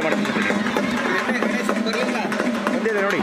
Video ಇಲ್ಲ ಬಂದಿದೆ ನೋಡಿ.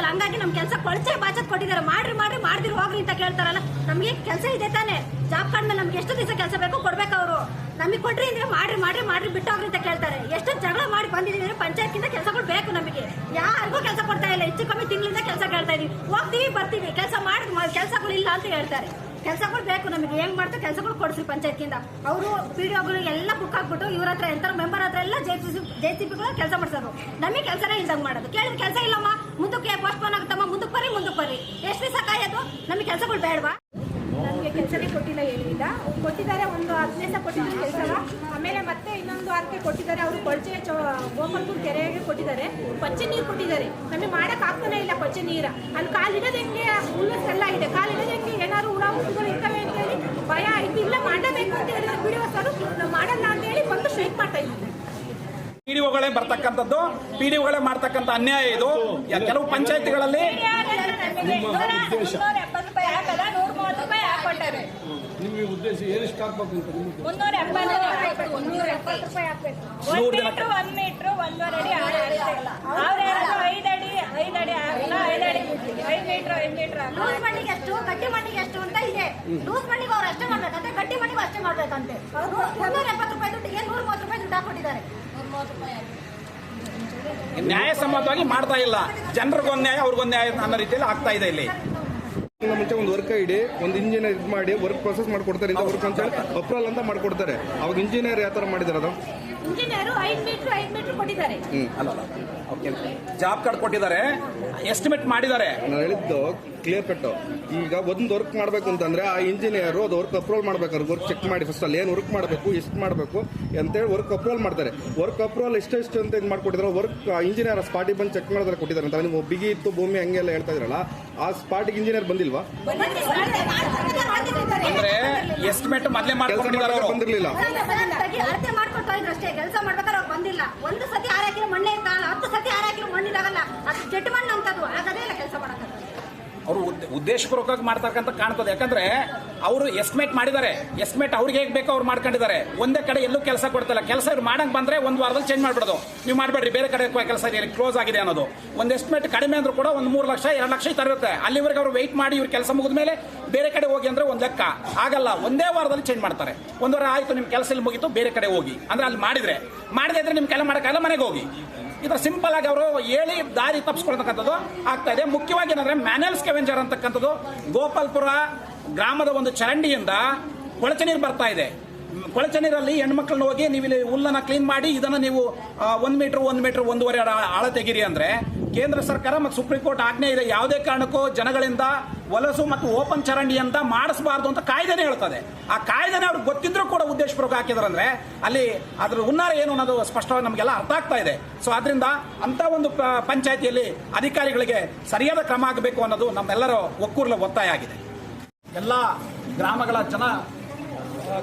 ಬೀಳಂಗಾಯ್ತಲ್ಲ ಹಂಗಾಗಿ ನಮ್ ಕೆಲಸ ಕೊಳಚೆ ಬಾಚತ್ ಕೊಟ್ಟಿದ್ದಾರೆ. ಮಾಡ್ರಿ ಮಾಡ್ರಿ, ಮಾಡಿದ್ರು, ಹೋಗ್ರಿ ಅಂತ ಕೇಳ್ತಾರಲ್ಲ. ನಮ್ಗೆ ಕೆಲಸ ಇದೆ ತಾನೆ. ಜಾಬ್ ಕಾರ್ಡ್ ಮೇಲೆ ನಮ್ಗೆ ಎಷ್ಟು ದಿವಸ ಕೆಲಸ ಬೇಕು ಕೊಡ್ಬೇಕು ಅವರು. ನಮಗೆ ಕೊಡ್ರಿ ಅಂದ್ರೆ ಮಾಡ್ರಿ ಮಾಡ್ರಿ ಮಾಡ್ರಿ ಬಿಟ್ಟು ಹೋಗ್ರಿ ಅಂತ ಕೇಳ್ತಾರೆ. ಎಷ್ಟು ಜಗಳ ಮಾಡಿ ಬಂದಿದೀವಿ ಪಂಚಾಯತ್ಕಿಂತ ಕೆಲಸಗಳು ಬೇಕು ನಮಗೆ. ಯಾರಿಗೂ ಕೆಲಸ ಕೊಡ್ತಾ ಇಲ್ಲ. ಹೆಚ್ಚು ಕಮ್ಮಿ ತಿಂಗಳಿಂದ ಕೆಲಸ ಕೇಳ್ತಾ ಇದೀವಿ. ಹೋಗ್ತೀವಿ, ಬರ್ತೀವಿ. ಕೆಲಸ ಮಾಡಿ ಕೆಲಸಗಳು ಇಲ್ಲ ಅಂತ ಹೇಳ್ತಾರೆ. ಕೆಲಸಗಳು ಬೇಕು ನಮಗೆ. ಹೆಂಗ್ ಮಾಡ್ತಾ? ಕೆಲಸಗಳು ಕೊಡ್ಸಿ ಪಂಚಾಯತ್ಕಿಂದ. ಅವರು ಪಿಡಿಒಗಳು ಎಲ್ಲ ಬುಕ್ ಹಾಕ್ಬಿಟ್ಟು ಇವ್ರ ಹತ್ರ ಎಂತ ಮೆಂಬರ್ ಹತ್ರ ಎಲ್ಲ ಜೆ ಪಿ ಜೆ ಸಿ ಪಿಗಳು ಕೆಲಸ ಮಾಡ್ಸೋರು. ನಮಗೆ ಕೆಲಸನೇ ಇಲ್ದಂಗೆ ಮಾಡೋದು. ಕೇಳಿದ್ರೆ ಕೆಲಸ ಇಲ್ಲಮ್ಮ. ಮುಂದಕ್ಕೆ ಪೋಸ್ಟ್ಪೋನ್ ಆಗುತ್ತಮ್ಮ ಮುಂದಕ್ಕೆ ಬರ್ರಿ ಮುಂದಕ್ಕೆ ಬರ್ರಿ ಎಷ್ಟು ದಿವಸ ಕಾಯೋದು? ನಮಗೆ ಕೆಲಸಗಳು ಬೇಡವಾ? ನಮಗೆ ಕೆಲಸನೇ ಕೊಟ್ಟಿಲ್ಲ ಏನಿಲ್ಲ. ಕೊಟ್ಟಿದ್ದಾರೆ ಒಂದು ಹತ್ತು ದಿವಸ ಕೊಟ್ಟಿದ್ದಾರೆ ಕೆಲಸ ಆಮೇಲೆ ಮತ್ತೆ ಇನ್ನೊಂದು ವಾರಕ್ಕೆ ಕೊಟ್ಟಿದ್ದಾರೆ. ಅವರು ಕೊಳಚೆ ಚೋ ಗೋಪಾಲ್ಪುರ್ ಕೆರೆಗೆ ಕೊಟ್ಟಿದ್ದಾರೆ. ಕೊಚ್ಚೆ ನೀರು ಕೊಟ್ಟಿದ್ದಾರೆ. ನಮಗೆ ಮಾಡಕ್ ಆಗ್ತಾನೆ ಇಲ್ಲ ಪಚ್ಚೆ ನೀರ. ಅಲ್ಲಿ ಕಾಲು ಹುಲ್ಲು ಹುಲ್ಲುಸೆಲ್ಲ ಇದೆ ಕಾಲು ಹೆಂಗೆ? ಏನಾದ್ರು ಹುಳ ಹುಟ್ಟುಗಳು ಇರ್ತವೆ ಅಂತ ಹೇಳಿ ಭಯ ಆಯ್ತು. ಇಲ್ಲ, ಮಾಡಬೇಕು ಅಂತ ಹೇಳಿದ್ರೆ ಬಿಡುವ ಸರ್ ನಾವು ಮಾಡಲ್ಲ ಅಂತ ಹೇಳಿ ಬಂದು ಸ್ಟ್ರೈಕ್ ಮಾಡ್ತಾ ಇದ್ದೀವಿ. ಪಿಡಿಒಗಳೇ ಬರ್ತಕ್ಕಂಥದ್ದು, ಪಿಡಿಒಗಳೇ ಮಾಡ್ತಕ್ಕಂಥ ಅನ್ಯಾಯ ಇದು. ಕೆಲವು ಪಂಚಾಯತಿಗಳಲ್ಲಿ ನಿಮಗೆ ಉದ್ದೇಶ ಏನು ಮಣ್ಣಿಗೆ ಎಷ್ಟು ಗಟ್ಟಿ ಮಣ್ಣಿಗೆ ಎಷ್ಟು ಅಂತ ಇದೆ ಮಣ್ಣಿಗೆ ಅವ್ರು ಅಷ್ಟೇ ಮಾಡ್ಬೇಕಂತೆ. ಗಟ್ಟಿ ಮಣ್ಣಿಗೂ ಅಷ್ಟೇ ಮಾಡ್ಬೇಕಂತೆ ಮುನ್ನೂರ ಎಪ್ಪತ್ತು ರೂಪಾಯಿ ದುಡ್ಡಿಗೆ ನೂರ ಮೂವತ್ತು ರೂಪಾಯಿ ದುಡ್ಡು ಹಾಕೊಟ್ಟಿದ್ದಾರೆ ನ್ಯಾಯಸಮ್ಮತವಾಗಿ ಮಾಡ್ತಾ ಇಲ್ಲ. ಜನರಿಗೊಂದು ನ್ಯಾಯ, ಅವ್ರಿಗೊಂದು ನ್ಯಾಯ ಅನ್ನೋ ರೀತಿಯಲ್ಲಿ ಆಗ್ತಾ ಇದೆ ಇಲ್ಲಿ. ಮುಂಚೆ ಒಂದು ವರ್ಕ್ ಐಡಿ ಒಂದು ಇಂಜಿನಿಯರ್ ಇದು ಮಾಡಿ ವರ್ಕ್ ಪ್ರೊಸೆಸ್ ಮಾಡ್ಕೊಡ್ತಾರೆ ವರ್ಕ್ ಅಂತ ಹೇಳಿ ಅಪ್ರೂವಲ್ ಅಂತ ಮಾಡ್ಕೊಡ್ತಾರೆ. ಅವಾಗ ಇಂಜಿನಿಯರ್ ಯಾವ ಥರ ಮಾಡಿದಾರೆ ಅದು? ಇಂಜಿನಿಯರು ಐದು ಮೀಟರ್ ಐದು ಮೀಟರ್ ಕೊಟ್ಟಿದ್ದಾರೆ. ಅಲ್ಲ ಜಾಬ್ ಕಾರ್ಡ್ ಕೊಟ್ಟಿದ್ದಾರೆ. ಎಸ್ಟಿಮೇಟ್ ಮಾಡಿದ್ದಾರೆ. ನಾನು ಹೇಳಿದ್ದು ಕ್ಲಿಯರ್ ಕಟ್ ಈಗ ಒಂದು ವರ್ಕ್ ಮಾಡಬೇಕು ಅಂತಂದ್ರೆ ಆ ಇಂಜಿನಿಯರ್ ಅದು ವರ್ಕ್ ಅಪ್ರೂವಲ್ ಮಾಡ್ಬೇಕಾದ್ರೆ ವರ್ಕ್ ಚೆಕ್ ಮಾಡಿ ಫಸ್ಟ್ ಅಲ್ಲಿ ಏನು ವರ್ಕ್ ಮಾಡಬೇಕು ಎಷ್ಟು ಮಾಡಬೇಕು ಅಂತೇಳಿ ವರ್ಕ್ ಅಪ್ರೂವಲ್ ಮಾಡ್ತಾರೆ. ವರ್ಕ್ ಅಪ್ರೂವಲ್ ಎಷ್ಟೆಷ್ಟು ಎಷ್ಟು ಅಂತ ಇದು ಮಾಡ್ಕೊಟ್ಟಿದ್ರೆ ವರ್ಕ್ ಇಂಜಿನಿಯರ್ ಸ್ಪಾಟಿಗೆ ಬಂದು ಚೆಕ್ ಮಾಡಿದ್ರೆ ಕೊಟ್ಟಿದ್ದಾರೆ ಅಂತ. ನೀವು ಬಿಗಿ ಇತ್ತು ಭೂಮಿ ಹಂಗೆಲ್ಲ ಹೇಳ್ತಾ ಇದ್ರಲ್ಲ ಆ ಸ್ಪಾಟಿಗೆ ಇಂಜಿನಿಯರ್ ಬಂದಿಲ್ವಾ? ಅಂದ್ರೆ ಎಸ್ಟಿಮೇಟ್ ಮೊದಲೇ ಮಾಡ್ಕೊಂಡಿದ್ದಾರೆ ಬಂದಿರಲಿಲ್ಲ. ಇದ್ರು ಅಷ್ಟೇ ಕೆಲಸ ಮಾಡ್ಬೇಕಾದ್ರೆ ಅವ್ರು ಬಂದಿಲ್ಲ. ಒಂದು ಸತಿ ಹಾರಾಕಿರೋ ಮಣ್ಣೆ ಇರ್ತಾಗಲ್ಲ ಹತ್ತು ಸತಿ ಹಾರಾಕಿರೋ ಮಣ್ಣಿದಾಗಲ್ಲ ಅದು ಜಟ್ಟು ಮಣ್ಣು ಅಂತದ್ದು ಆಗದೇ ಇಲ್ಲ ಕೆಲಸ ಮಾಡಕ್ಕ ಅವರು ಉದ್ದೇಶಪೂರ್ವಕವಾಗಿ ಮಾಡ್ತಕ್ಕಂಥ ಕಾಣ್ತದೆ. ಯಾಕಂದ್ರೆ ಅವರು ಎಸ್ಟಿಮೇಟ್ ಮಾಡಿದ್ದಾರೆ. ಎಸ್ಟಿಮೇಟ್ ಅವ್ರಿಗೆ ಹೇಗೆ ಬೇಕೋ ಅವ್ರು ಮಾಡ್ಕೊಂಡಿದ್ದಾರೆ. ಒಂದೇ ಕಡೆ ಎಲ್ಲೂ ಕೆಲಸ ಕೊಡ್ತಲ್ಲ. ಕೆಲಸ ಇವ್ರು ಮಾಡಕ್ ಬಂದ್ರೆ ಒಂದು ವಾರದಲ್ಲಿ ಚೇಂಜ್ ಮಾಡ್ಬಿಡೋದು. ನೀವು ಮಾಡಬೇಡ್ರಿ, ಬೇರೆ ಕಡೆ ಕೆಲಸ ಇದೆ ಕ್ಲೋಸ್ ಆಗಿದೆ ಅನ್ನೋದು. ಒಂದು ಎಸ್ಟಿಮೇಟ್ ಕಡಿಮೆ ಅಂದ್ರೂ ಕೂಡ ಒಂದು ಮೂರು ಲಕ್ಷ, ಎರಡು ಲಕ್ಷ ತರುತ್ತೆ. ಅಲ್ಲಿವರೆಗೆ ಅವ್ರು ವೆಯ್ಟ್ ಮಾಡಿ ಇವ್ರ ಕೆಲಸ ಮುಗಿದ ಮೇಲೆ ಬೇರೆ ಕಡೆ ಹೋಗಿ ಅಂದ್ರೆ ಒಂದು ಲೆಕ್ಕ. ಆಗಲ್ಲ, ಒಂದೇ ವಾರದಲ್ಲಿ ಚೇಂಜ್ ಮಾಡ್ತಾರೆ. ಒಂದು ವಾರ ಆಯ್ತು, ನಿಮ್ ಕೆಲಸ ಇಲ್ಲಿ ಮುಗಿತು, ಬೇರೆ ಕಡೆ ಹೋಗಿ. ಅಂದ್ರೆ ಅಲ್ಲಿ ಮಾಡಿದ್ರೆ. ಮಾಡದೇ ಇದ್ರೆ ನಿಮ್ ಕೆಲ ಮಾಡಕ್ಕಾಗಲ್ಲ, ಮನೆಗೆ ಹೋಗಿ. ಇದರ ಸಿಂಪಲ್ ಆಗಿ ಅವರು ಹೇಳಿ ದಾರಿ ತಪ್ಪಿಸ್ಕೊಳ್ತಕ್ಕಂಥದ್ದು ಆಗ್ತಾ ಇದೆ. ಮುಖ್ಯವಾಗಿ ಏನಂದ್ರೆ ಮ್ಯಾನುಲ್ಸ್ ಸ್ಕೆವೆಂಜರ್ ಅಂತಕ್ಕಂಥದ್ದು ಗೋಪಾಲ್ಪುರ ಗ್ರಾಮದ ಒಂದು ಚರಂಡಿಯಿಂದ ಕೊಳಚೆ ನೀರು ಬರ್ತಾ ಇದೆ. ಕೊಳಚೆ ನೀರಲ್ಲಿ ಹೆಣ್ಮಕ್ಳನ್ನ ಹೋಗಿ ನೀವು ಇಲ್ಲಿ ಹುಲ್ಲನ್ನ ಕ್ಲೀನ್ ಮಾಡಿ ಇದನ್ನ ನೀವು ಒಂದು ಮೀಟರ್ ಒಂದ್ ಮೀಟರ್ ಒಂದೂವರೆ ಆಳ ತೆಗೀರಿ ಅಂದ್ರೆ ಕೇಂದ್ರ ಸರ್ಕಾರ ಮತ್ತು ಸುಪ್ರೀಂ ಕೋರ್ಟ್ ಆಜ್ಞೆ ಇದೆ ಯಾವುದೇ ಕಾರಣಕ್ಕೂ ಜನಗಳಿಂದ ವಲಸು ಮತ್ತು ಓಪನ್ ಚರಂಡಿ ಅಂತ ಮಾಡಿಸಬಾರ್ದು ಅಂತ ಕಾಯ್ದೆನೇ ಹೇಳ್ತದೆ. ಆ ಕಾಯ್ದೆನೇ ಅವ್ರಿಗೆ ಗೊತ್ತಿದ್ರೂ ಕೂಡ ಉದ್ದೇಶಪೂರ್ವಕ ಹಾಕಿದ್ರಂದ್ರೆ ಅಲ್ಲಿ ಅದ್ರ ಹುನ್ನಾರ ಏನು ಅನ್ನೋದು ಸ್ಪಷ್ಟವಾಗಿ ನಮಗೆಲ್ಲ ಅರ್ಥ ಆಗ್ತಾ ಇದೆ. ಸೊ ಅದರಿಂದ ಅಂತ ಒಂದು ಪಂಚಾಯತಿಯಲ್ಲಿ ಅಧಿಕಾರಿಗಳಿಗೆ ಸರಿಯಾದ ಕ್ರಮ ಆಗಬೇಕು ಅನ್ನೋದು ನಮ್ಮೆಲ್ಲರ ಒಕ್ಕೂರ್ಲ ಒತ್ತಾಯ ಆಗಿದೆ. ಎಲ್ಲ ಗ್ರಾಮಗಳ ಜನ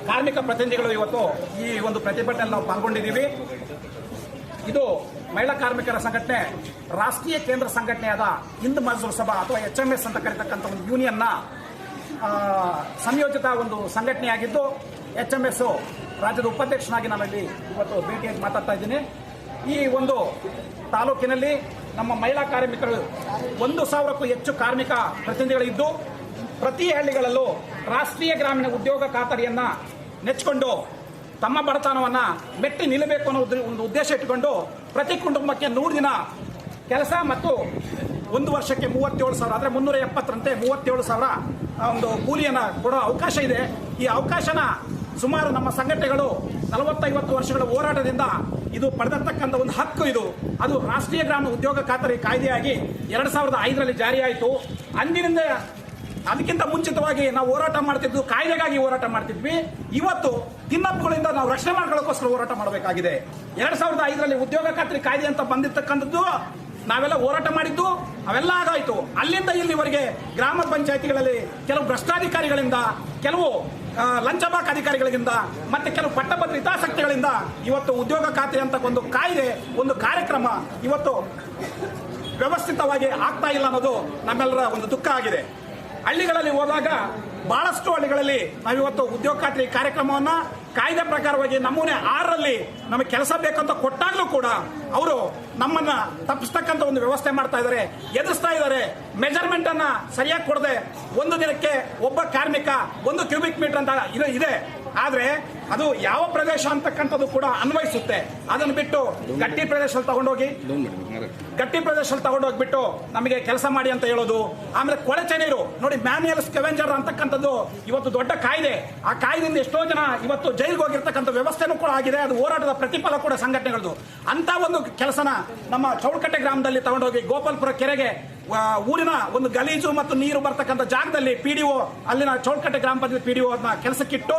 ಕಾರ್ಮಿಕ ಪ್ರತಿನಿಧಿಗಳು ಇವತ್ತು ಈ ಒಂದು ಪ್ರತಿಭಟನೆಯಲ್ಲಿ ನಾವು ಪಾಲ್ಗೊಂಡಿದ್ದೀವಿ. ಇದು ಮಹಿಳಾ ಕಾರ್ಮಿಕರ ಸಂಘಟನೆ, ರಾಷ್ಟ್ರೀಯ ಕೇಂದ್ರ ಸಂಘಟನೆಯಾದ ಹಿಂದ್ ಮಜ್ದೂರ್ ಸಭಾ ಅಥವಾ ಎಚ್ ಎಂ ಎಸ್ ಅಂತ ಕರೀತಕ್ಕಂಥ ಒಂದು ಯೂನಿಯನ್ನ ಸಂಯೋಜಿತ ಒಂದು ಸಂಘಟನೆಯಾಗಿದ್ದು ಎಚ್ ಎಂ ಎಸ್ ರಾಜ್ಯದ ಉಪಾಧ್ಯಕ್ಷನಾಗಿ ನಾನಲ್ಲಿ ಇವತ್ತು ಭೇಟಿಯಾಗಿ ಮಾತಾಡ್ತಾ ಇದ್ದೀನಿ. ಈ ಒಂದು ತಾಲೂಕಿನಲ್ಲಿ ನಮ್ಮ ಮಹಿಳಾ ಕಾರ್ಮಿಕರು ಒಂದು ಸಾವಿರಕ್ಕೂ ಹೆಚ್ಚು ಕಾರ್ಮಿಕ ಪ್ರತಿನಿಧಿಗಳಿದ್ದು ಪ್ರತಿ ಹಳ್ಳಿಗಳಲ್ಲೂ ರಾಷ್ಟ್ರೀಯ ಗ್ರಾಮೀಣ ಉದ್ಯೋಗ ಖಾತರಿಯನ್ನ ನೆಚ್ಚಿಕೊಂಡು ತಮ್ಮ ಬಡತನವನ್ನ ಮೆಟ್ಟಿ ನಿಲ್ಲಬೇಕು ಅನ್ನೋ ಒಂದು ಉದ್ದೇಶ ಇಟ್ಟುಕೊಂಡು ಪ್ರತಿ ಕುಟುಂಬಕ್ಕೆ ನೂರು ದಿನ ಕೆಲಸ ಮತ್ತು ಒಂದು ವರ್ಷಕ್ಕೆ ಮೂವತ್ತೇಳು ಸಾವಿರ ಅಂದರೆ ಮುನ್ನೂರ ಎಪ್ಪತ್ತರಂತೆ ಮೂವತ್ತೇಳು ಸಾವಿರ ಒಂದು ಕೂಲಿಯನ್ನು ಕೊಡೋ ಅವಕಾಶ ಇದೆ. ಈ ಅವಕಾಶನ ಸುಮಾರು ನಮ್ಮ ಸಂಘಟನೆಗಳು ನಲವತ್ತೈವತ್ತು ವರ್ಷಗಳ ಹೋರಾಟದಿಂದ ಇದು ಪಡೆದಿರ್ತಕ್ಕಂಥ ಒಂದು ಹಕ್ಕು ಇದು. ಅದು ರಾಷ್ಟ್ರೀಯ ಗ್ರಾಮ ಉದ್ಯೋಗ ಖಾತರಿ ಕಾಯ್ದೆಯಾಗಿ ಎರಡು ಸಾವಿರದ ಐದರಲ್ಲಿ ಜಾರಿಯಾಯಿತು. ಅಂದಿನಿಂದ ಅದಕ್ಕಿಂತ ಮುಂಚಿತವಾಗಿ ನಾವು ಹೋರಾಟ ಮಾಡ್ತಿದ್ದು, ಕಾಯ್ದೆಗಾಗಿ ಹೋರಾಟ ಮಾಡ್ತಿದ್ವಿ. ಇವತ್ತು ತಿನ್ನಪ್ಪುಗಳಿಂದ ನಾವು ರಕ್ಷಣೆ ಮಾಡ್ಕೊಳ್ಳೋಕ್ಕೋಸ್ಕರ ಹೋರಾಟ ಮಾಡಬೇಕಾಗಿದೆ. ಎರಡ್ ಸಾವಿರದ ಐದರಲ್ಲಿ ಉದ್ಯೋಗ ಖಾತ್ರಿ ಕಾಯ್ದೆ ಅಂತ ಬಂದಿರ್ತಕ್ಕಂಥದ್ದು ನಾವೆಲ್ಲ ಹೋರಾಟ ಮಾಡಿದ್ದು, ಅವೆಲ್ಲ ಆಗಾಯ್ತು. ಅಲ್ಲಿಂದ ಇಲ್ಲಿವರೆಗೆ ಗ್ರಾಮ ಪಂಚಾಯತಿಗಳಲ್ಲಿ ಕೆಲವು ಭ್ರಷ್ಟಾಧಿಕಾರಿಗಳಿಂದ, ಕೆಲವು ಲಂಚಬಾಕ್ ಅಧಿಕಾರಿಗಳಿಂದ, ಮತ್ತೆ ಕೆಲವು ಪಟ್ಟಭದ್ರ ಹಿತಾಸಕ್ತಿಗಳಿಂದ ಇವತ್ತು ಉದ್ಯೋಗ ಖಾತೆ ಅಂತ ಒಂದು ಕಾಯ್ದೆ, ಒಂದು ಕಾರ್ಯಕ್ರಮ ಇವತ್ತು ವ್ಯವಸ್ಥಿತವಾಗಿ ಆಗ್ತಾ ಇಲ್ಲ ಅನ್ನೋದು ನಮ್ಮೆಲ್ಲರ ಒಂದು ದುಃಖ ಆಗಿದೆ. ಹಳ್ಳಿಗಳಲ್ಲಿ ಹೋದಾಗ ಬಹಳಷ್ಟು ಹಳ್ಳಿಗಳಲ್ಲಿ ನಾವಿವತ್ತು ಉದ್ಯೋಗ ಖಾತ್ರಿ ಕಾರ್ಯಕ್ರಮವನ್ನ ಕಾಯ್ದೆ ಪ್ರಕಾರವಾಗಿ ನಮೂನೆ ಆರರಲ್ಲಿ ನಮಗೆ ಕೆಲಸ ಬೇಕಂತ ಕೊಟ್ಟಾಗಲೂ ಕೂಡ ಅವರು ನಮ್ಮನ್ನ ತಪ್ಪಿಸ್ತಕ್ಕಂಥ ಒಂದು ವ್ಯವಸ್ಥೆ ಮಾಡ್ತಾ ಇದ್ದಾರೆ. ಎದುರಿಸ್ತಾ ಇದ್ದಾರೆ. ಮೆಜರ್ಮೆಂಟ್ ಅನ್ನ ಸರಿಯಾಗಿ ಕೊಡದೆ ಒಂದು ದಿನಕ್ಕೆ ಒಬ್ಬ ಕಾರ್ಮಿಕ ಒಂದು ಕ್ಯೂಬಿಕ್ ಮೀಟರ್ ಅಂತ ಇದು ಇದೆ. ಆದ್ರೆ ಅದು ಯಾವ ಪ್ರದೇಶ ಅಂತಕ್ಕಂಥದ್ದು ಕೂಡ ಅನ್ವಯಿಸುತ್ತೆ. ಅದನ್ನು ಬಿಟ್ಟು ಗಟ್ಟಿ ಪ್ರದೇಶದಲ್ಲಿ ತಗೊಂಡೋಗಿ, ಗಟ್ಟಿ ಪ್ರದೇಶದಲ್ಲಿ ತಗೊಂಡೋಗ್ಬಿಟ್ಟು ನಮಗೆ ಕೆಲಸ ಮಾಡಿ ಅಂತ ಹೇಳೋದು. ಆಮೇಲೆ ಕೊಳಚೆ ನೀರು ನೋಡಿ, ಮ್ಯಾನ್ಯಲ್ ಸ್ಕೆವೆಂಜರ್ ಅಂತಕ್ಕಂಥದ್ದು ಇವತ್ತು ದೊಡ್ಡ ಕಾಯ್ದೆ. ಆ ಕಾಯ್ದೆಯಿಂದ ಎಷ್ಟೋ ಜನ ಇವತ್ತು ಜೈಲಿಗೆ ಹೋಗಿರ್ತಕ್ಕಂಥ ವ್ಯವಸ್ಥೆನೂ ಕೂಡ ಆಗಿದೆ. ಅದು ಹೋರಾಟದ ಪ್ರತಿಫಲ ಕೂಡ ಸಂಘಟನೆಗಳದು ಅಂತ ಒಂದು ಕೆಲಸನ ನಮ್ಮ ಚೌಡಕಟ್ಟೆ ಗ್ರಾಮದಲ್ಲಿ ತಗೊಂಡೋಗಿ ಗೋಪಾಲ್ಪುರ ಕೆರೆಗೆ ಊರಿನ ಒಂದು ಗಲೀಜು ಮತ್ತು ನೀರು ಬರ್ತಕ್ಕಂಥ ಜಾಗದಲ್ಲಿ ಪಿಡಿಒ ಅಲ್ಲಿನ ಚೌಡಕಟ್ಟೆ ಗ್ರಾಮ ಪಂಚಾಯತ್ ಪಿಡಿಒ ಅದನ್ನ ಕೆಲಸಕ್ಕಿಟ್ಟು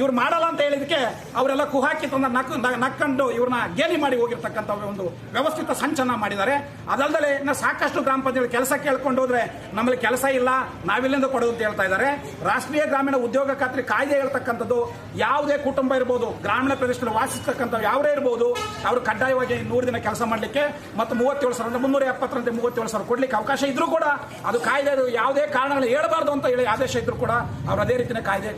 ಇವ್ರು ಮಾಡಲ್ಲ ಅಂತ ಹೇಳಿದಕ್ಕೆ ಅವರೆಲ್ಲ ಕುಹಾಕಿ ತಂದ ನಕ್ ನಕ್ಕಂಡು ಇವ್ರನ್ನ ಗೇಲಿ ಮಾಡಿ ಹೋಗಿರ್ತಕ್ಕಂಥ ಒಂದು ವ್ಯವಸ್ಥಿತ ಸಂಚನ ಮಾಡಿದ್ದಾರೆ. ಅದಲ್ಲದೆ ಇನ್ನು ಸಾಕಷ್ಟು ಗ್ರಾಮ ಪಂಚಾಯತ್ ಕೆಲಸ ಕೇಳ್ಕೊಂಡು ಹೋದ್ರೆ ನಮ್ಮಲ್ಲಿ ಕೆಲಸ ಇಲ್ಲ, ನಾವಿಲ್ಲಿಂದ ಕೊಡೋದು ಅಂತ ಹೇಳ್ತಾ ಇದ್ದಾರೆ. ರಾಷ್ಟ್ರೀಯ ಗ್ರಾಮೀಣ ಉದ್ಯೋಗ ಖಾತ್ರಿ ಕಾಯ್ದೆ ಹೇಳ್ತಕ್ಕಂಥದ್ದು ಯಾವುದೇ ಕುಟುಂಬ ಇರ್ಬೋದು, ಗ್ರಾಮೀಣ ಪ್ರದೇಶದಲ್ಲಿ ವಾಸಿಸ್ತಕ್ಕಂಥ ಯಾವರೇ ಇರ್ಬೋದು, ಅವರು ಕಡ್ಡಾಯವಾಗಿ ನೂರು ದಿನ ಕೆಲಸ ಮಾಡಲಿಕ್ಕೆ ಮತ್ತು ಮೂವತ್ತೇಳು ಸಾವಿರ ಮುನ್ನೂರ ಎಪ್ಪತ್ತರಂತೆ ಮೂವತ್ತೇಳು ಸಾವಿರ ಕೊಡ್ಲಿಕ್ಕೆ ಅವಕಾಶ ಇದ್ರೂ ಕೂಡ ಅದು ಕಾಯ್ದೆ ಯಾವುದೇ ಕಾರಣಗಳು ಹೇಳಬಾರ್ದು ಅಂತ ಹೇಳಿ ಆದೇಶ ಇದ್ರೂ ಕೂಡ ಅವರು ಅದೇ ರೀತಿಯ ಕಾಯ್ದೆ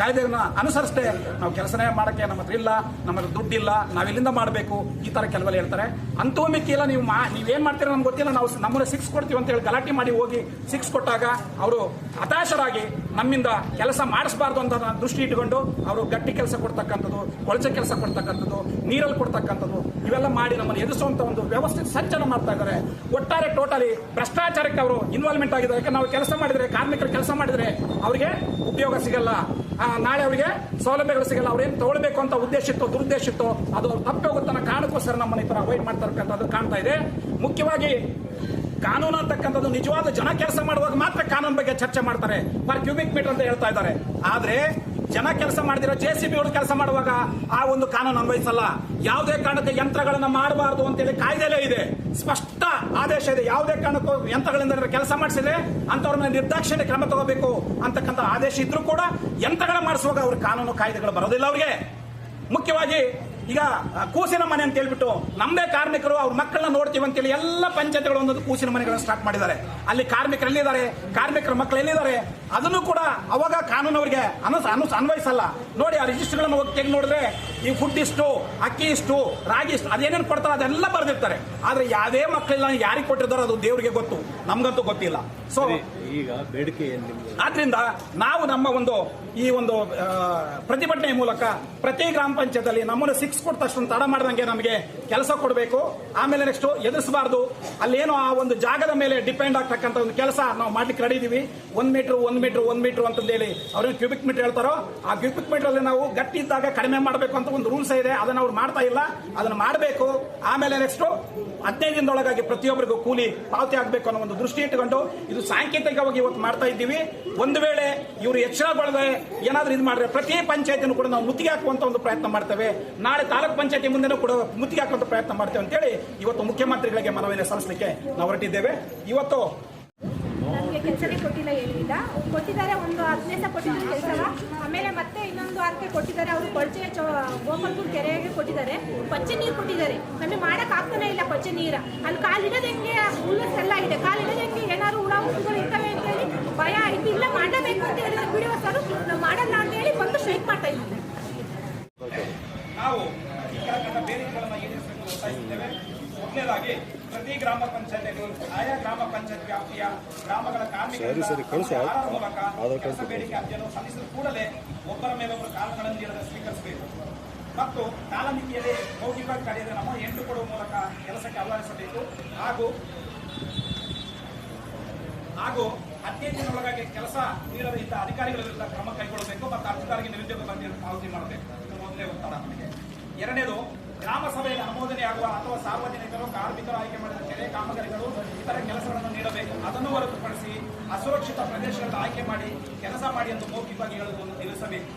ಕಾಯ್ದೆಯನ್ನ ಅನುಸರಿಸದೆ ನಾವು ಕೆಲಸನೇ ಮಾಡಕ್ಕೆ ನಮ್ಮ ಹತ್ರ ಇಲ್ಲ, ನಮ್ಮ ಹತ್ರ ದುಡ್ಡಿಲ್ಲ ನಾವೆಲ್ಲಿಂದ ಮಾಡಬೇಕು. ಈ ತರ ಕೆಲವೆಲ್ಲ ಹೇಳ್ತಾರೆ. ಅಂತೂ ಮಿಕ್ಕಿಲ್ಲ ನೀವು ಮಾ, ನೀವೇನ್ ಮಾಡ್ತೀರ ನಮ್ಗೆ ಗೊತ್ತಿಲ್ಲ. ನಾವು ನಮ್ಮನ್ನ ಸಿಕ್ಸ್ ಕೊಡ್ತೀವಿ ಅಂತ ಹೇಳಿ ಗಲಾಟೆ ಮಾಡಿ ಹೋಗಿ ಸಿಕ್ಸ್ ಕೊಟ್ಟಾಗ ಅವರು ಹತಾಶರಾಗಿ ನಮ್ಮಿಂದ ಕೆಲಸ ಮಾಡಿಸಬಾರ್ದು ಅಂತ ದೃಷ್ಟಿ ಇಟ್ಕೊಂಡು ಅವರು ಗಟ್ಟಿ ಕೆಲಸ ಕೊಡ್ತಕ್ಕಂಥದ್ದು, ಕೊಳಚೆ ಕೆಲಸ ಕೊಡ್ತಕ್ಕಂಥದ್ದು, ನೀರಲ್ಲಿ ಕೊಡ್ತಕ್ಕಂಥದ್ದು, ಇವೆಲ್ಲ ಮಾಡಿ ನಮ್ಮನ್ನು ಎದುರಿಸುವಂಥ ಒಂದು ವ್ಯವಸ್ಥಿತ ಸಂಚಲನ ಮಾಡ್ತಾ ಇದ್ದಾರೆ. ಒಟ್ಟಾರೆ ಟೋಟಲಿ ಭ್ರಷ್ಟಾಚಾರಕ್ಕೆ ಅವರು ಇನ್ವಾಲ್ವ್ಮೆಂಟ್ ಆಗಿದ್ದಾರೆ. ಯಾಕಂದ್ರೆ ನಾವು ಕೆಲಸ ಮಾಡಿದ್ರೆ, ಕಾರ್ಮಿಕರು ಕೆಲಸ ಮಾಡಿದ್ರೆ ಅವರಿಗೆ ಉಪಯೋಗ ಸಿಗಲ್ಲ. ನಾಳೆ ಅವರಿಗೆ ಸೌಲಭ್ಯಗಳು ಸಿಗಲ್ಲ. ಅವ್ರೇನು ತಗೊಳ್ಬೇಕು ಅಂತ ಉದ್ದೇಶ ಇತ್ತು ದುರುದ್ದೇಶ ಇತ್ತು ಅದು ಅವ್ರು ತಪ್ಪೆ ಕಾರಣಕ್ಕೋಸ್ಕರ ನಮ್ಮನ್ನ ಈ ತರ ಅವಾಯ್ಡ್ ಮಾಡ್ತಕ್ಕಂಥದ್ದು ಕಾಣ್ತಾ ಇದೆ. ಮುಖ್ಯವಾಗಿ ಕಾನೂನು ಅಂತಕ್ಕಂಥದ್ದು ನಿಜವಾದ ಜನ ಕೆಲಸ ಮಾಡುವಾಗ ಮಾತ್ರ ಕಾನೂನು ಬಗ್ಗೆ ಚರ್ಚೆ ಮಾಡ್ತಾರೆ. ಪರ್ ಕ್ಯೂಬಿಕ್ ಮೀಟರ್ ಅಂತ ಹೇಳ್ತಾ ಇದ್ದಾರೆ. ಆದ್ರೆ ಜನ ಕೆಲಸ ಮಾಡಿದಿರೋ ಜೆ ಸಿ ಬಿ ಕೆಲಸ ಮಾಡುವಾಗ ಆ ಒಂದು ಕಾನೂನು ಅನ್ವಯಿಸಲ್ಲ. ಯಾವುದೇ ಕಾರಣಕ್ಕೆ ಯಂತ್ರಗಳನ್ನು ಮಾಡಬಾರದು ಅಂತೇಳಿ ಕಾಯ್ದೆಲೇ ಇದೆ. ಸ್ಪಷ್ಟ ಆದೇಶ ಇದೆ. ಯಾವುದೇ ಕಾರಣಕ್ಕೂ ಯಂತ್ರಗಳಿಂದ ಕೆಲಸ ಮಾಡಿಸಿದ್ರೆ ಅಂತವ್ರ ಮೇಲೆ ನಿರ್ದಾಕ್ಷಿಣ್ಯ ಕ್ರಮ ತಗೋಬೇಕು ಅಂತಕ್ಕಂಥ ಆದೇಶ ಇದ್ರೂ ಕೂಡ ಯಂತ್ರಗಳ ಮಾಡಿಸುವಾಗ ಅವ್ರ ಕಾನೂನು ಕಾಯ್ದೆಗಳು ಬರೋದಿಲ್ಲ ಅವ್ರಿಗೆ. ಮುಖ್ಯವಾಗಿ ಈಗ ಕೂಸಿನ ಮನೆ ಅಂತ ಹೇಳ್ಬಿಟ್ಟು ನಮ್ಮದೇ ಕಾರ್ಮಿಕರು ಅವ್ರ ಮಕ್ಕಳನ್ನ ನೋಡ್ತೀವಿ ಅಂತೇಳಿ ಎಲ್ಲ ಪಂಚಾಯತ್ಗಳು ಒಂದೊಂದು ಕೂಸಿನ ಮನೆಗಳನ್ನ ಸ್ಟಾರ್ಟ್ ಮಾಡಿದ್ದಾರೆ. ಅಲ್ಲಿ ಕಾರ್ಮಿಕರು ಎಲ್ಲಿದ್ದಾರೆ? ಕಾರ್ಮಿಕರ ಮಕ್ಕಳು ಎಲ್ಲಿದ್ದಾರೆ? ಅದನ್ನು ಕೂಡ ಅವಾಗ ಕಾನೂನು ಅವರಿಗೆ ಅನುಸ ಅನುಸ ಅನ್ವಯಿಸಲ್ಲ. ನೋಡಿ ಆ ರಿಜಿಸ್ಟರ್ಗಳನ್ನು ಹೋಗಿ ತೆಗೆದು ನೋಡಿದ್ರೆ ಈ ಫುಡ್ ಇಷ್ಟು ಅಕ್ಕಿ ಇಷ್ಟು ರಾಗಿ ಇಷ್ಟು ಅದೇನೇನು ಕೊಡ್ತಾರೆ ಅದೆಲ್ಲ ಬರೆದಿರ್ತಾರೆ. ಆದ್ರೆ ಯಾವುದೇ ಮಕ್ಕಳಿಲ್ಲ ಯಾರಿಗೆ ಕೊಟ್ಟಿರ್ತಾರೋ ಅದು ದೇವರಿಗೆ ಗೊತ್ತು. ನಮ್ಗಂತೂ ಗೊತ್ತಿಲ್ಲ. ಸೊ ಈಗ ಬೇಡಿಕೆ ಆದ್ರಿಂದ ನಾವು ನಮ್ಮ ಒಂದು ಈ ಒಂದು ಪ್ರತಿಭಟನೆ ಮೂಲಕ ಪ್ರತಿ ಗ್ರಾಮ ಪಂಚಾಯತಲ್ಲಿ ನಮ್ಮನ್ನು ಸಿಕ್ಸ್ ಕೊಟ್ಟ ತಕ್ಷಣ ತಡ ಮಾಡ್ದಂಗೆ ನಮಗೆ ಕೆಲಸ ಕೊಡಬೇಕು. ಆಮೇಲೆ ನೆಕ್ಸ್ಟ್ ಎದುರಿಸಬಾರ್ದು. ಅಲ್ಲೇನೋ ಆ ಒಂದು ಜಾಗದ ಮೇಲೆ ಡಿಪೆಂಡ್ ಆಗ್ತಕ್ಕಂಥ ಒಂದು ಕೆಲಸ ನಾವು ಮಾಡ್ಲಿಕ್ಕೆ ರೆಡಿ ಇದೀವಿ. ಒಂದ್ ಮೀಟರ್ ಒಂದ್ ಮೀಟರ್ ಒಂದ್ ಮೀಟರ್ ಅಂತ ಹೇಳಿ ಅವ್ರೇನು ಕ್ಯೂಬಿಕ್ ಮೀಟರ್ ಹೇಳ್ತಾರೋ, ಆ ಕ್ಯೂಬಿಕ್ ಮೀಟರ್ ಅಲ್ಲಿ ನಾವು ಗಟ್ಟಿ ಇದ್ದಾಗ ಕಡಿಮೆ ಮಾಡಬೇಕು ಅಂತ ಒಂದು ರೂಲ್ಸ್ ಇದೆ. ಅದನ್ನ ಅವ್ರು ಮಾಡ್ತಾ ಇಲ್ಲ. ಅದನ್ನ ಮಾಡಬೇಕು. ಆಮೇಲೆ ನೆಕ್ಸ್ಟ್ ಹದಿನೈದು ದಿನದೊಳಗಾಗಿ ಪ್ರತಿಯೊಬ್ಬರಿಗೂ ಕೂಲಿ ಪಾವತಿ ಆಗಬೇಕು ಅನ್ನೋ ಒಂದು ದೃಷ್ಟಿ ಇಟ್ಟುಕೊಂಡು ಇದು ಸಾಂಕೇತಿಕವಾಗಿ ಇವತ್ತು ಮಾಡ್ತಾ ಇದ್ದೀವಿ. ಒಂದು ವೇಳೆ ಇವರು ಎಚ್ಚರಗೊಳ್ಳದೆ ಏನಾದ್ರೂ ಇದು ಮಾಡಿದ್ರೆ ಪ್ರತಿ ಪಂಚಾಯತಿನೂ ಕೂಡ ನಾವು ಮುತ್ತಿಗೆ ಹಾಕುವಂತ ಒಂದು ಪ್ರಯತ್ನ ಮಾಡ್ತೇವೆ. ನಾಳೆ ತಾಲೂಕ್ ಪಂಚಾಯತಿ ಮುಂದೆನೂ ಕೂಡ ಮುತ್ತಿಗೆ ಹಾಕುವಂತ ಪ್ರಯತ್ನ ಮಾಡ್ತೇವೆ ಅಂತೇಳಿ ಇವತ್ತು ಮುಖ್ಯಮಂತ್ರಿಗಳಿಗೆ ಮನವಿಯನ್ನು ಸಲ್ಲಿಸಲಿಕ್ಕೆ ನಾವು ಹೊರಟಿದ್ದೇವೆ. ಇವತ್ತು ಕೆಲಸನೇ ಕೊಟ್ಟಿಲ್ಲ ಏನಿಲ್ಲ ಕೊಟ್ಟಿದ್ದಾರೆ, ಒಂದು ಹದಿನೈದು ಕೊಟ್ಟಿದ್ದಾರೆ ಕೆಲಸವ. ಆಮೇಲೆ ಮತ್ತೆ ಇನ್ನೊಂದು ವಾರಕ್ಕೆ ಕೊಟ್ಟಿದ್ದಾರೆ. ಅವರು ಕೊಳಚೆ ಗೋಪಾಲ್ಪುರ ಕೆರೆಗೆ ಕೊಟ್ಟಿದ್ದಾರೆ. ಪಚ್ಚೆ ನೀರು ಕೊಟ್ಟಿದ್ದಾರೆ. ನಮಗೆ ಮಾಡಕ್ಕೆ ಆಗ್ತಾನೆ ಇಲ್ಲ ಪಚ್ಚೆ ನೀರ. ಅಲ್ಲಿ ಕಾಲಿಡೋದು ಹೆಂಗೆ? ಹುಲ್ಲಸ್ ಎಲ್ಲ ಇದೆ. ಕಾಲಿಡೋದು ಹೆಂಗೆ? ಏನಾದ್ರು ಹುಳ ಹುಡುಗರು ಇರ್ತವೆ ಅಂತ ಹೇಳಿ ಭಯ ಆಯ್ತು. ಇಲ್ಲ ಮಾಡಬೇಕು ಅಂತ ಹೇಳಿದ್ರೆ ಬಿಡುವ ಸರ್ ನಾವು ಮಾಡಲ್ಲ ಅಂತ ಹೇಳಿ ಬಂದು ಸ್ಟ್ರೈಕ್ ಮಾಡ್ತಾ ಇದ್ದೀವಿ ನಾವು ಪ್ರತಿ ಗ್ರಾಮ ಪಂಚಾಯತ್ಗಳು ಆಯಾ ಗ್ರಾಮ ಪಂಚಾಯತ್ ವ್ಯಾಪ್ತಿಯ ಗ್ರಾಮಗಳ ಕಾರ್ಮಿಕರ ಸರಿ, ಸರಿ ಮೂಲಕ ಆಧಾರ್ ಕಾರ್ಡ್ ಕೆಲಸ ಬೇಡಿಕೆ ಅರ್ಜಿಯನ್ನು ಸಲ್ಲಿಸಿದ ಕೂಡಲೇ ಒಬ್ಬರ ಮೇಲೊಬ್ಬರು ಕಾಲಗಳನ್ನು ನೀಡದೆ ಸ್ವೀಕರಿಸಬೇಕು. ಮತ್ತು ಕಾಲಮಿತಿಯಲ್ಲಿ ಮೌಖಿಕ ನಮ್ಮ ಎಂಟು ಕೊಡುವ ಮೂಲಕ ಕೆಲಸಕ್ಕೆ ಅಲ್ಲಾಡಿಸಬೇಕು ಹಾಗೂ ಹಾಗೂ ಹದಿನೈದು ದಿನದೊಳಗಾಗಿ ಕೆಲಸ ನೀಡದ ಇದ್ದ ಅಧಿಕಾರಿಗಳ ವಿರುದ್ಧ ಕ್ರಮ ಕೈಗೊಳ್ಳಬೇಕು. ಮತ್ತು ಅರ್ಜಿದಾರರಿಗೆ ನಿರುದ್ಯೋಗ ಬಂದಿಯನ್ನು ಪಾವತಿ ಮಾಡಬೇಕು. ಮೊದಲೇ ಒತ್ತಡ ನಮಗೆ ಎರಡನೇದು ಗ್ರಾಮ ಸಭೆಯಲ್ಲಿ ಅನುಮೋದನೆಯಾಗುವ ಅಥವಾ ಸಾರ್ವಜನಿಕರು, ಕಾರ್ಮಿಕರು ಆಯ್ಕೆ ಮಾಡಿದ ಕೆರೆ ಕಾಮಗಾರಿಗಳು ಇತರ ಕೆಲಸಗಳನ್ನು ನೀಡಬೇಕು. ಅದನ್ನು ಹೊರತುಪಡಿಸಿ ಅಸುರಕ್ಷಿತ ಪ್ರದೇಶಗಳನ್ನು ಆಯ್ಕೆ ಮಾಡಿ, ಕೆಲಸ ಮಾಡಿ ಎಂದು ಮೌಖಿಕವಾಗಿ ಹೇಳುವುದನ್ನು ನಿಲ್ಲಿಸಬೇಕು.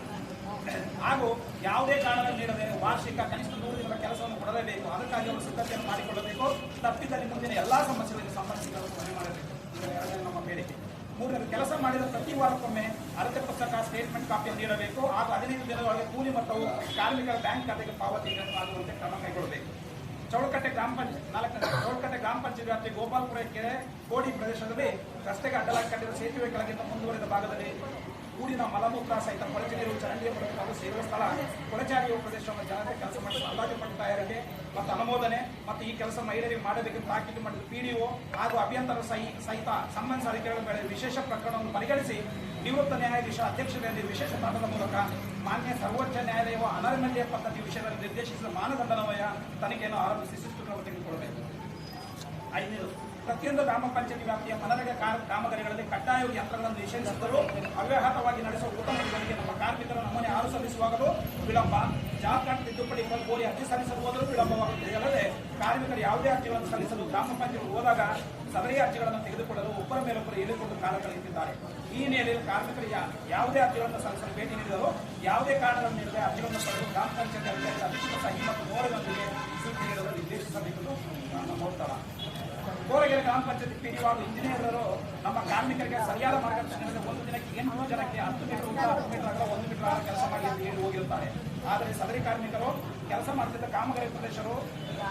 ಹಾಗೂ ಯಾವುದೇ ಕಾರಣ ನೀಡದೆ ವಾರ್ಷಿಕ ಕನಿಷ್ಠ ನೂರು ದಿನಗಳ ಕೆಲಸವನ್ನು ಕೊಡಲೇಬೇಕು. ಅದಕ್ಕಾಗಿ ಅವರು ಸಿದ್ಧತೆಯನ್ನು ಮಾಡಿಕೊಳ್ಳಬೇಕು. ತಪ್ಪಿದಲ್ಲಿ ಮುಂದಿನ ಎಲ್ಲಾ ಸಮಸ್ಯೆಗಳಿಗೆ ಸಂಬಂಧಿಸಿದ ಮನೆ ಮಾಡಬೇಕು. ನಮ್ಮ ಬೇಡಿಕೆ. ಮೂರನೇದು ಕೆಲಸ ಮಾಡಿದ ಪ್ರತಿ ವಾರಕ್ಕೊಮ್ಮೆ ಅರ್ಥ ಪುಸ್ತಕ ಸ್ಟೇಟ್ಮೆಂಟ್ ಕಾಪಿ ನೀಡಬೇಕು. ಹಾಗೂ ಹದಿನೈದು ದಿನದೊಳಗೆ ಕೂಲಿ ಮೊತ್ತವು ಕಾರ್ಮಿಕರ ಬ್ಯಾಂಕ್ ಖಾತೆಗೆ ಪಾವತಿ ಆಗುವಂತೆ ಕ್ರಮ ಕೈಗೊಳ್ಳಬೇಕು. ಚೌಳಕಟ್ಟೆ ಗ್ರಾಮ ಪಂಚಾಯತ್, ನಾಲ್ಕನೇ ಚೌಳಕಟ್ಟೆ ಗ್ರಾಮ ಪಂಚಾಯತ್ ವ್ಯಾಪ್ತಿ ಗೋಪಾಲ್ಪುರಕ್ಕೆ ಕೋಡಿ ಪ್ರದೇಶದಲ್ಲಿ ರಸ್ತೆಗೆ ಅಡ್ಡಲಾಗಿ ಕಟ್ಟಿದ ಸೇತುವೆ ಕೆಳಗಿಂತ ಮುಂದುವರಿದ ಭಾಗದಲ್ಲಿ ಊರಿನ ಮಲಮೂತ್ರ ಸಹಿತ ಕೊಳಚೆ ನೀರು ಚರಂಡಿಯ ಮೂಲಕ ಹಾಗೂ ಸೇರುವ ಸ್ಥಳ ಕೊಳಚಾರಿಯುವ ಪ್ರದೇಶವನ್ನು ಜನತೆ ಕೆಲಸ ಮಾಡಲು ಅಂದಾಜು ಪಟ್ಟ ತಯಾರಿಕೆ ಮತ್ತು ಅನುಮೋದನೆ ಮತ್ತು ಈ ಕೆಲಸ ಮಹಿಳೆಯರಿಗೆ ಮಾಡಬೇಕೆಂದು ತಾಕೀತು ಮಾಡಿದ ಪಿಡಿಒ ಹಾಗೂ ಅಭಿಯಂತರ ಸಹಿ, ಸಹಿತ ಸಂಬಂಧಿಸಿದ ಅಧಿಕಾರಿಗಳ ಮೇಲೆ ವಿಶೇಷ ಪ್ರಕರಣವನ್ನು ಪರಿಗಣಿಸಿ ನಿವೃತ್ತ ನ್ಯಾಯಾಧೀಶ ಅಧ್ಯಕ್ಷತೆಯಲ್ಲಿ ವಿಶೇಷ ತಂಡದ ಮೂಲಕ ಮಾನ್ಯ ಸರ್ವೋಚ್ಚ ನ್ಯಾಯಾಲಯವು ಅನರ್ಮಲ್ಯ ಪದ್ಧತಿ ವಿಷಯದಲ್ಲಿ ನಿರ್ದೇಶಿಸಿದ ಮಾನದಂಡನವಯ ತನಿಖೆಯನ್ನು ಆರಂಭಿಸಿ ಶಿಸ್ತು ಕ್ರಮ ತೆಗೆದುಕೊಳ್ಳಬೇಕು. ಐದನೇದು ಪ್ರತಿಯೊಂದು ಗ್ರಾಮ ಪಂಚಾಯತಿ ವ್ಯಾಪ್ತಿಯ ಮನರೇಗಾ ಕಾಮಗಾರಿಗಳಲ್ಲಿ ಕಡ್ಡಾಯವಾಗಿ ಯಂತ್ರಗಳನ್ನು ನಿಷೇಧಿಸಿದರೂ ಅವ್ಯಾಹತವಾಗಿ ನಡೆಸುವ ಕುಟುಂಬಗಳಿಗೆ ನಮ್ಮ ಕಾರ್ಮಿಕರ ನಮ್ಮನೆ ಆರು ಸಲ್ಲಿಸುವಾಗಲೂ ವಿಳಂಬ ಜಾಬ್ ಕಾರ್ಡ್ ತಿದ್ದುಪಡಿ ಕೋರಿ ಅರ್ಜಿ ಸಲ್ಲಿಸಲು ಹೋದರೂ ವಿಳಂಬವಾಗುತ್ತದೆ. ಅಲ್ಲದೆ ಕಾರ್ಮಿಕರು ಯಾವುದೇ ಅರ್ಜಿಗಳನ್ನು ಸಲ್ಲಿಸಲು ಗ್ರಾಮ ಪಂಚಾಯತ್ ಹೋದಾಗ ಸದರಿ ಅರ್ಜಿಗಳನ್ನು ತೆಗೆದುಕೊಳ್ಳಲು ಒಬ್ಬರ ಮೇಲೊಬ್ಬರು ಹೇಳಿಕೊಂಡು ಕಾಲ ಕಳೆಯುತ್ತಿದ್ದಾರೆ. ಈ ಹಿನ್ನೆಲೆಯಲ್ಲಿ ಕಾರ್ಮಿಕರು ಯಾವುದೇ ಅರ್ಜಿಗಳನ್ನು ಸಲ್ಲಿಸಲು ಭೇಟಿ ನೀಡಿದರೂ ಯಾವುದೇ ಕಾರಣಗಳನ್ನು ನೀಡದೆ ಅರ್ಜಿಗಳನ್ನು ಪಡೆದು ಗ್ರಾಮ ಪಂಚಾಯತ್ ಅಧಿಕೃತ ಸಹಿ ಮತ್ತು ಮೋರದೊಂದಿಗೆ ಸೂಚನೆ ನೀಡಲು ನಿರ್ದೇಶಿಸಬೇಕೆಂದು ನಮ್ಮ ಒತ್ತಡ ಕೋರಗೆರೆ ಗ್ರಾಮ ಪಂಚಾಯತ್ ಪಿ ಡಿಒ ಇಂಜಿನಿಯರ್ಗಳು ನಮ್ಮ ಕಾರ್ಮಿಕರಿಗೆ ಸರಿಯಾದ ಮಾರ್ಗದರ್ಶನ ಒಂದು ದಿನಕ್ಕೆ ಎಂಟು ಜನಕ್ಕೆ ಹತ್ತು ಮೀಟರ್ ಉದ್ದ, ಹತ್ತು ಮೀಟರ್ ಅಗಲ ಒಂದು ಮೀಟರ್ ಆಗಲ್ಲ ಕೆಲಸ ಮಾಡಿ ಅಂತ ಹೇಳಿ ಹೋಗಿರುತ್ತಾರೆ ಆದರೆ ಸದರಿ ಕಾರ್ಮಿಕರು ಕೆಲಸ ಮಾಡುತ್ತಿದ್ದ ಕಾಮಗಾರಿ ಪ್ರದೇಶರು,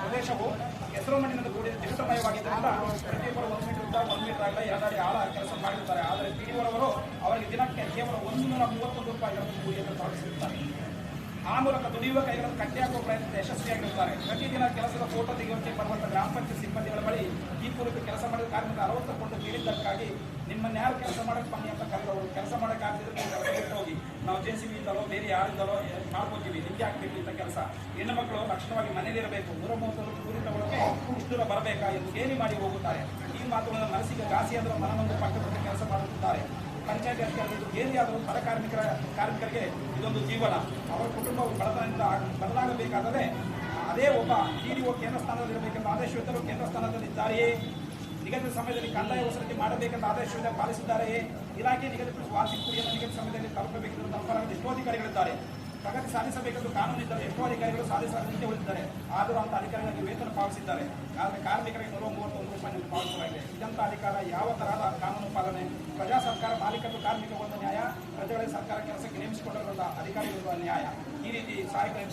ಪ್ರದೇಶವು ಹೆಸರು ಮಣ್ಣಿನಿಂದ ಕೂಡಿದ. ತಿರುಟಮಯವಾಗಿದ್ದರಿಂದ ಪ್ರತಿಯೊಬ್ಬರು ಒಂದು ಮೀಟರ್ ಉದ್ದ, ಒಂದು ಮೀಟರ್ ಆಗಲ್ಲ ಎರಡಾಡಿ ಆಳ ಕೆಲಸ ಮಾಡಿರುತ್ತಾರೆ ಆದರೆ ಪಿಡಿಒರವರು ಅವರಿಗೆ ದಿನಕ್ಕೆ ಕೇವಲ ಒಂದು ನೂರ ಮೂವತ್ತೊಂದು ರೂಪಾಯಿಗಳನ್ನು ಕೂಲಿಯನ್ನು ಪಾವತಿಸಿರುತ್ತಾರೆ ಆ ಮೂಲಕ ದುಡಿಯುವ ಕೈಗಳನ್ನು ಕಟ್ಟಿ ಹಾಕುವ ಪ್ರಯತ್ನ ಯಶಸ್ವಿಯಾಗಿರುತ್ತಾರೆ. ಪ್ರತಿದಿನ ಕೆಲಸದ ಫೋಟೋ ತೆಗೆಯುವಂತೆ ಬರುವಂತ ಗ್ರಾಮ ಪಂಚಾಯತ್ ಸಿಬ್ಬಂದಿಗಳ ಬಳಿ ಈ ಕುರಿತು ಕೆಲಸ ಮಾಡಿದ ಕಾರ್ಮಿಕ ಅರವತ್ತು ಕೊಂಡು ಕೇಳಿದ್ದಕ್ಕಾಗಿ ನಿಮ್ಮನ್ನ ಯಾರು ಕೆಲಸ ಮಾಡಕ್ ಬನ್ನಿ ಅಂತ ಕರೆದವರು, ಕೆಲಸ ಮಾಡಕ್ಕೆ ಕೆಲಸ ಹೋಗಿ. ನಾವು ಜೆ ಸಿ ಬಿ ಇದ್ದಲೋ ಬೇರೆ ಯಾರಿಂದಲೋ ಮಾಡ್ಕೋತೀವಿ, ನಿಮ್ಗೆ ಆಗ್ಬೇಕು ಅಂತ ಕೆಲಸ. ಹೆಣ್ಣು ಮಕ್ಕಳು ಲಕ್ಷಣವಾಗಿ ಮನೆಯಲ್ಲಿರಬೇಕು ನೂರ ಮೂವತ್ತರ ಕೂಲಿ ಒಳಗೆ ಇಷ್ಟು ಬರಬೇಕಾ ಎಂದು ಗೇಲಿ ಮಾಡಿ ಹೋಗುತ್ತಾರೆ. ಈ ಮಾತುಗಳನ್ನು ಮನಸ್ಸಿಗೆ ಘಾಸಿ ಆದರೂ ಮನನೊಂದು ಪಕ್ಕದಲ್ಲಿ ಕೆಲಸ ಮಾಡುತ್ತಿದ್ದಾರೆ. ಪಂಚಾಯತ್ ಅಧಿಕಾರಿಗಳು ಒಂದು ಬಡ ಕಾರ್ಮಿಕರ ಕಾರ್ಮಿಕರಿಗೆ ಇದೊಂದು ಜೀವನ. ಅವರ ಕುಟುಂಬವು ಬಡತನದಿಂದ ಬದಲಾಗಬೇಕಾದರೆ ಅದೇ ಒಬ್ಬ ಪಿಡಿಒ ಕೇಂದ್ರ ಸ್ಥಾನದಲ್ಲಿರಬೇಕೆಂಬ ಆದೇಶವಿದ್ದರೂ ಕೇಂದ್ರ ಸ್ಥಾನದಲ್ಲಿದ್ದಾರೆಯೇ? ನಿಗದಿತ ಸಮಯದಲ್ಲಿ ಕಂದಾಯ ವಸತಿ ಮಾಡಬೇಕೆಂಬ ಆದೇಶವಿದ್ದ ಪಾಲಿಸಿದ್ದಾರೆಯೇ? ಇಲಾಖೆ ನಿಗದಿಪಡಿಸುವ ವಾರ್ಷಿಕ ಕುರಿಯನ್ನು ನಿಗದಿತ ಸಮಯದಲ್ಲಿ ತಲುಪಬೇಕೆಂದು ಪರವಾಗಿ ಎಷ್ಟೋ ಅಧಿಕಾರಿಗಳಿದ್ದಾರೆ. ಪ್ರಗತಿ ಸಾಧಿಸಬೇಕೆಂದು ಕಾನೂನಿದ್ದರೆ ಎಷ್ಟೋ ಅಧಿಕಾರಿಗಳು ಸಾಧಿಸದಂತೆ ಉಳಿದಿದ್ದಾರೆ ಆದರೂ ಅಂತ ಅಧಿಕಾರಿಗಳಿಗೆ ವೇತನ ಪಾವತಿಸಿದ್ದಾರೆ. ಆದರೆ ಕಾರ್ಮಿಕರಿಗೆ ನೂರ ಮೂವತ್ತೊಂದು ರೂಪಾಯಿ ಪಾವತಿಸಲಾಗಿದೆ. ಇದಂಥ ಅಧಿಕಾರ? ಯಾವ ತರಹದ ಕಾನೂನು ಪಾಲನೆ? ಪ್ರಜಾ ಸರ್ಕಾರ ಮಾಲೀಕರು ಕಾರ್ಮಿಕರು ಒಂದು ನ್ಯಾಯ. ಪ್ರಜೆಗಳಿಗೆ ಸರ್ಕಾರ ಕೆಲಸಕ್ಕೆ ನೇಮಿಸಿಕೊಂಡಿರುವ ಅಧಿಕಾರಿಗಳ ನ್ಯಾಯ. ಈ ರೀತಿ ಸಾರಿಗೆ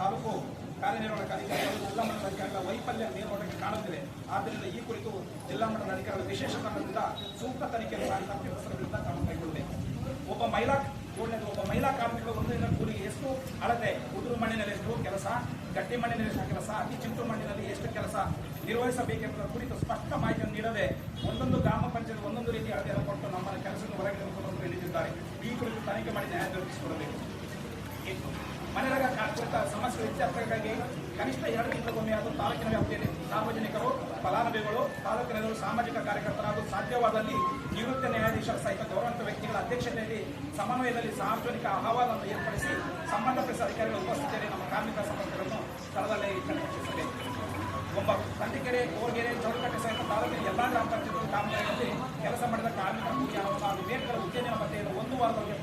ತಾಲೂಕು ಕಾರ್ಯನಿರ್ವಾಹಕ ಅಧಿಕಾರಿಗಳು, ಜಿಲ್ಲಾ ಮಟ್ಟದ ಅಧಿಕಾರಿಗಳ ವೈಫಲ್ಯ ಮೇಲ್ನೋಟಕ್ಕೆ ಕಾಣುತ್ತಿದೆ ಆದ್ದರಿಂದ ಈ ಕುರಿತು ಜಿಲ್ಲಾ ಮಟ್ಟದ ಅಧಿಕಾರಿಗಳ ವಿಶೇಷ ತಂಡದಿಂದ ಸೂಕ್ತ ತನಿಖೆ ಮಾಡಿ ವಿರುದ್ಧ ಕ್ರಮ ಕೈಗೊಳ್ಳಬೇಕು ಒಬ್ಬ ಮಹಿಳಾ, ಏಳನೇದು ಒಬ್ಬ ಮಹಿಳಾ ಕಾರ್ಮಿಕರು ಒಂದು ದಿನ ಕೂಲಿಗೆ ಎಷ್ಟು ಅಳತೆ, ಉದುರು ಮಣ್ಣಿನಲ್ಲಿ ಎಷ್ಟು ಕೆಲಸ, ಗಟ್ಟಿ ಮಣ್ಣಿನಲ್ಲಿ ಎಷ್ಟು ಕೆಲಸ, ಅತಿ ಚಿಂತು ಮಣ್ಣಿನಲ್ಲಿ ಎಷ್ಟು ಕೆಲಸ ನಿರ್ವಹಿಸಬೇಕೆಂಬುದರ ಕುರಿತು ಸ್ಪಷ್ಟ ಮಾಹಿತಿಯನ್ನು ನೀಡದೆ ಒಂದೊಂದು ಗ್ರಾಮ ಪಂಚಾಯತ್ ಒಂದೊಂದು ರೀತಿ ಅಳತೆಯನ್ನು ಕೊಟ್ಟು ನಮ್ಮನ್ನು ಕೆಲಸವನ್ನು ಹೊರಗೆ ತೆಗೆದುಕೊಂಡು ಹೇಳಿದ್ದಾರೆ ಈ ಕುರಿತು ತನಿಖೆ ಮಾಡಿ ನ್ಯಾಯ ದೊರಕಿಸಿಕೊಡಬೇಕು. ಮನೆಗಳ ಸಮಸ್ಯೆ ಇತ್ಯರ್ಥಕ್ಕಾಗಿ ಕನಿಷ್ಠ ಎರಡು ತಿಂಗಳಿಗೊಮ್ಮೆ ಅದು ತಾಲೂಕಿನ ವ್ಯಾಪ್ತಿಯಲ್ಲಿ ಸಾರ್ವಜನಿಕರು, ಫಲಾನುಭವಿಗಳು, ತಾಲೂಕಿನ ಸಾಮಾಜಿಕ ಕಾರ್ಯಕರ್ತರಾದ ಸಾಧ್ಯವಾದಲ್ಲಿ ನಿವೃತ್ತ ನ್ಯಾಯಾಧೀಶರ ಸಹಿತ ಗೌರವಂತ ವ್ಯಕ್ತಿಗಳ ಅಧ್ಯಕ್ಷತೆಯಲ್ಲಿ ಸಮನ್ವಯದಲ್ಲಿ ಸಾರ್ವಜನಿಕ ಅಹವಾಲನ್ನು ಏರ್ಪಡಿಸಿ ಸಂಬಂಧಪಟ್ಟ ಅಧಿಕಾರಿಗಳ ಉಪಸ್ಥಿತಿಯಲ್ಲಿ ನಮ್ಮ ಕಾರ್ಮಿಕ ಸಮಸ್ಯೆಗಳನ್ನು ಸ್ಥಳದಲ್ಲೇ ಚರ್ಚಿಸಬೇಕು ಒಂಬತ್ತು ಕಂದಿಕೆರೆ ಕೋರ್ಗೆರೆ, ಚೌಡಕಟ್ಟೆ ಸಹಿತ ತಾಲೂಕಿನ ಎಲ್ಲಾ ಗ್ರಾಮ ಪಂಚಾಯತ್ ಕಾಮಗಾರಿಗಳಲ್ಲಿ ಕೆಲಸ ಮಾಡಿದ ಕಾರ್ಮಿಕ ಕೂಲಿ ಹಾಗೂ ವೇತನಗಳ ಉತ್ತೇಜನ ಮತ್ತೆಯನ್ನು ಒಂದು ವಾರದವರೆಗೆ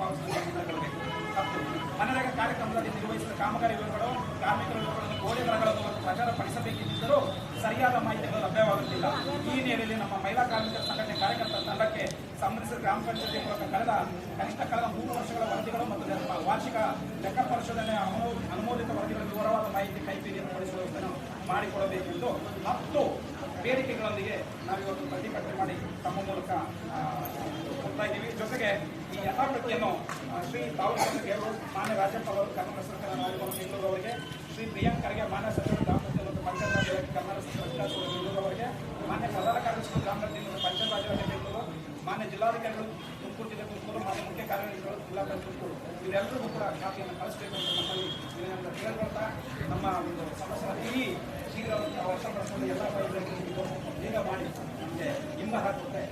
ಮನರೇಗಾ ಕಾರ್ಯಕ್ರಮದಲ್ಲಿ ನಿರ್ವಹಿಸಿದ ಕಾಮಗಾರಿ ವಿವರಗಳು, ಕಾರ್ಮಿಕರ ವಿವರಗಳನ್ನು ಗೋಡೆಗಳನ್ನು ಮತ್ತು ಪ್ರಚಾರ ಪಡಿಸಬೇಕೆಂದಿದ್ದರೂ ಸರಿಯಾದ ಮಾಹಿತಿಗಳು ಲಭ್ಯವಾಗುತ್ತಿಲ್ಲ. ಈ ಹಿನ್ನೆಲೆಯಲ್ಲಿ ನಮ್ಮ ಮಹಿಳಾ ಕಾರ್ಮಿಕರ ಸಂಘಟನೆ ಕಾರ್ಯಕರ್ತರ ತಂಡಕ್ಕೆ ಸಂಬಂಧಿಸಿದ ಗ್ರಾಮ ಪಂಚಾಯತಿ ಮೂಲಕ ಕಳೆದ ಕನಿಷ್ಠ ಕಳೆದ ಮೂರು ವರ್ಷಗಳ ವರದಿಗಳು ಮತ್ತು ವಾರ್ಷಿಕ ಲೆಕ್ಕ ಪರಿಶೋಧನೆ ಅನು- ಅನುಮೋದಿತ ವರದಿಗಳ ವಿವರವಾದ ಮಾಹಿತಿ ಕೈಪಿಡಿಯನ್ನು ಪಡಿಸುವ ವ್ಯವಸ್ಥೆಯನ್ನು ಮಾಡಿಕೊಡಬೇಕೆಂದು ಹತ್ತು ಬೇಡಿಕೆಗಳೊಂದಿಗೆ ನಾವಿವತ್ತು ಪ್ರತಿಭಟನೆ ಮಾಡಿ ತಮ್ಮ ಮೂಲಕ ಕೊಡ್ತಾ ಇದ್ದೀವಿ. ಜೊತೆಗೆ ಈ ಯಥಾಪ್ರತಿಯನ್ನು ಆ, ಶ್ರೀ ತಾವು ಮಾನ್ಯ ರಾಜ್ಯಪಾಲರು ಕರ್ನಾಟಕ ಸರ್ಕಾರ ನಾಯಕರು ಬೆಂಗಳೂರು ಅವರಿಗೆ ಶ್ರೀ ಪ್ರಿಯಾಂಕರ್ಗೆ ಮಾನ್ಯ ಸಚಿವರು ದಾಂಪತ್ಯ ಮತ್ತು ಪಂಚಾಯತ್ ರಾಜ್ ಇಲಾಖೆ ಕರ್ನಾಟಕ ಸರ್ಕಾರ ವಿಕಾಸ ಬೆಂಗಳೂರು ಅವರಿಗೆ ಮಾನ್ಯ ಪ್ರಧಾನ ಕಾರ್ಯದರ್ಶಿಗಳು ಗ್ರಾಮೀಣ ಮತ್ತು ಪಂಚಾಯತ್ ರಾಜ್ ಇಲಾಖೆ ಬೆಂಗಳೂರು ಮಾನ್ಯ ಜಿಲ್ಲಾಧಿಕಾರಿಗಳು ತುಮಕೂರು ಜಿಲ್ಲೆ ತುಮಕೂರು ಮಾನ್ಯ ಮುಖ್ಯ ಕಾರ್ಯದರ್ಶಿಗಳು ಜಿಲ್ಲಾ ಪಂಚಾಯತ್ ಇವರೆಲ್ಲರಿಗೂ ಕೂಡ ಖಾತೆಯನ್ನು ಕಳಿಸಬೇಕು ಅಂತ ನಮ್ಮಲ್ಲಿ ವಿನಯವನ್ನು ಕೇಳ್ಕೊಳ್ತಾ ನಮ್ಮ ಒಂದು ಸಮಸ್ಯೆ ಈ ಶೀಘ್ರ ವರ್ಷ ಎಲ್ಲ ಈಗ ಮಾಡಿ ನಮಗೆ ಹಿಂಬ ಹಾಕುತ್ತೆ.